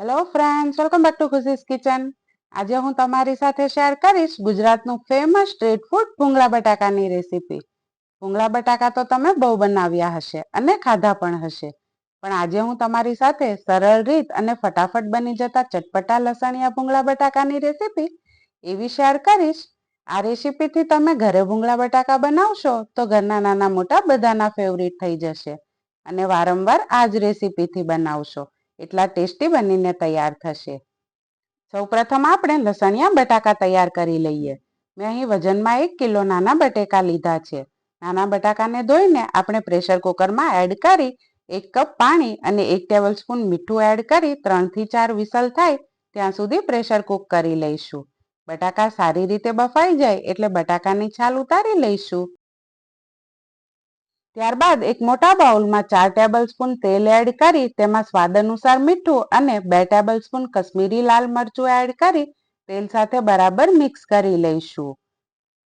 Hello friends welcome back to Khushi's kitchen આજે હું તમારી સાથે શેર કરીશ ગુજરાતનું ફેમસ સ્ટ્રીટ ફૂડ ભૂંગળા બટાકાની રેસીપી ભૂંગળા બટાકા તો તમે બહુ બનાવ્યા હશે અને ખાધા પણ હશે. પણ આજે હું તમારી સાથે સરળ રીત અને ફટાફટ બની જતા ચટપટા લસણિયા ભૂંગળા બટાકાની રેસીપી એવી શેર કરીશ. આ રેસીપીથી તમે ઘરે ભૂંગળા બટાકા બનાવશો તો ઘરના નાના મોટા બધાના ફેવરિટ થઈ જશે. અને વારંવાર આ જ રેસીપીથી બનાવશો. એટલા ટેસ્ટી બનીને તૈયાર થશે. સૌપ્રથમ આપણે લસણિયા બટાકા તૈયાર કરી લઈએ. મેં અહીં વજનમાં એક કિલો નાના બટેકા લીધા છે. નાના બટાકાને ધોઈને આપણે પ્રેશર કુકરમાં એડ કરી એક કપ પાણી અને એક ટેબલ સ્પૂન મીઠું એડ કરી ત્રણથી ચાર વિસલ થાય ત્યાં સુધી પ્રેશર કુક કરી લઈશું. બટાકા સારી રીતે બફાઈ જાય એટલે બટાકાની છાલ ઉતારી લઈશું. ત્યારબાદ એક મોટા બાઉલમાં ચાર ટેબલ સ્પૂન તેલ એડ કરી તેમાં સ્વાદ અનુસાર મીઠું અને બે ટેબલ સ્પૂન કશ્મીરી લાલ મરચું એડ કરી તેલ સાથે બરાબર મિક્સ કરી લઈશું.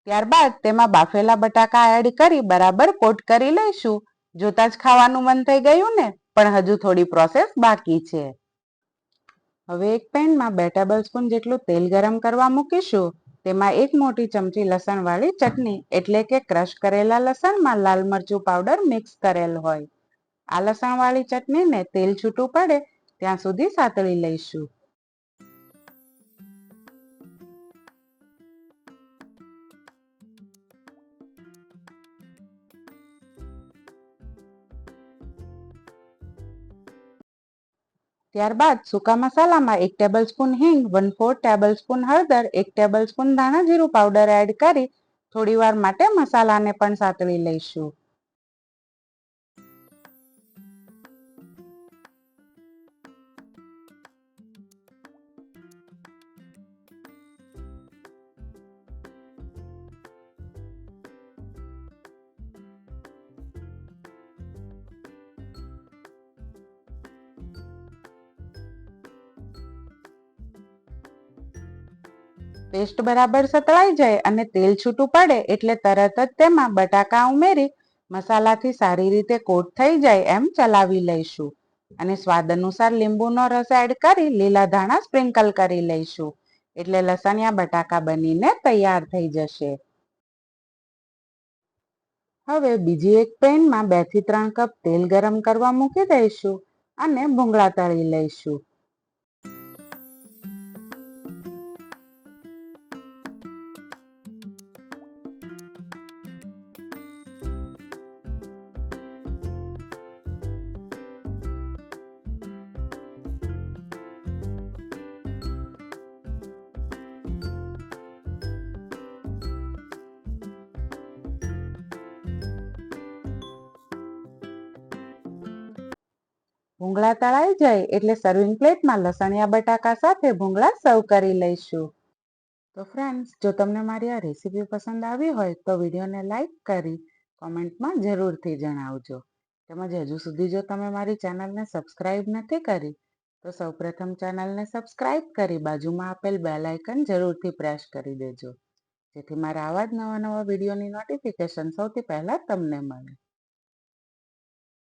ત્યારબાદ તેમાં બાફેલા બટાકા એડ કરી બરાબર કોટ કરી લઈશું. જોતા જ ખાવાનું મન થઈ ગયું ને, પણ હજુ થોડી પ્રોસેસ બાકી છે. હવે એક પેનમાં બે ટેબલ સ્પૂન જેટલું તેલ ગરમ કરવા મૂકીશું. તેમાં એક મોટી ચમચી લસણવાળી ચટણી, એટલે કે ક્રશ કરેલા લસણમાં લાલ મરચું પાવડર મિક્સ કરેલ હોય. આ લસણવાળી ચટણીને તેલ છૂટું પડે, ત્યાં સુધી સાતળી લઈશું. ત્યારબાદ સૂકા મસાલામાં એક ટેબલ સ્પૂન હિંગ વન ફોર ટેબલ સ્પૂન હળદર, એક ટેબલ સ્પૂન ધાણા જીરું પાવડર એડ કરી થોડીવાર માટે મસાલાને પણ સાતળી લઈશું. પેસ્ટ બરાબર સતળાઈ જાય અને તેલ છૂટું પડે એટલે તરત જ તેમાં બટાકા ઉમેરી મસાલાથી સારી રીતે કોટ થઈ જાય એમ ચલાવી લઈશું. અને સ્વાદ અનુસાર લીંબુનો રસ એડ કરી લીલા ધાણા સ્પ્રિંકલ કરી લઈશું. એટલે લસણિયા બટાકા બનીને તૈયાર થઈ જશે. હવે બીજી એક પેનમાં બેથી ત્રણ કપ તેલ ગરમ કરવા મૂકી દઈશું અને ભૂંગળા તળી લઈશું. ભૂંગળા તળાઈ જાય એટલે સર્વિંગ પ્લેટમાં લસણિયા બટાકા સાથે ભૂંગળા સર્વ કરી લઈશું. તો ફ્રેન્ડ્સ જો તમને મારી આ રેસીપી પસંદ આવી હોય તો વિડીયોને લાઇક કરી કોમેન્ટમાં જરૂરથી જણાવજો. તેમજ હજુ સુધી જો તમે મારી ચેનલને સબસ્ક્રાઈબ નથી કરી, તો સૌપ્રથમ ચેનલને સબસ્ક્રાઈબ કરી બાજુમાં આપેલ બેલ આઇકન જરૂરથી પ્રેસ કરી દેજો. જેથી મારા આવા જ નવા નવા વિડીયોની નોટિફિકેશન સૌથી પહેલાં તમને મળે.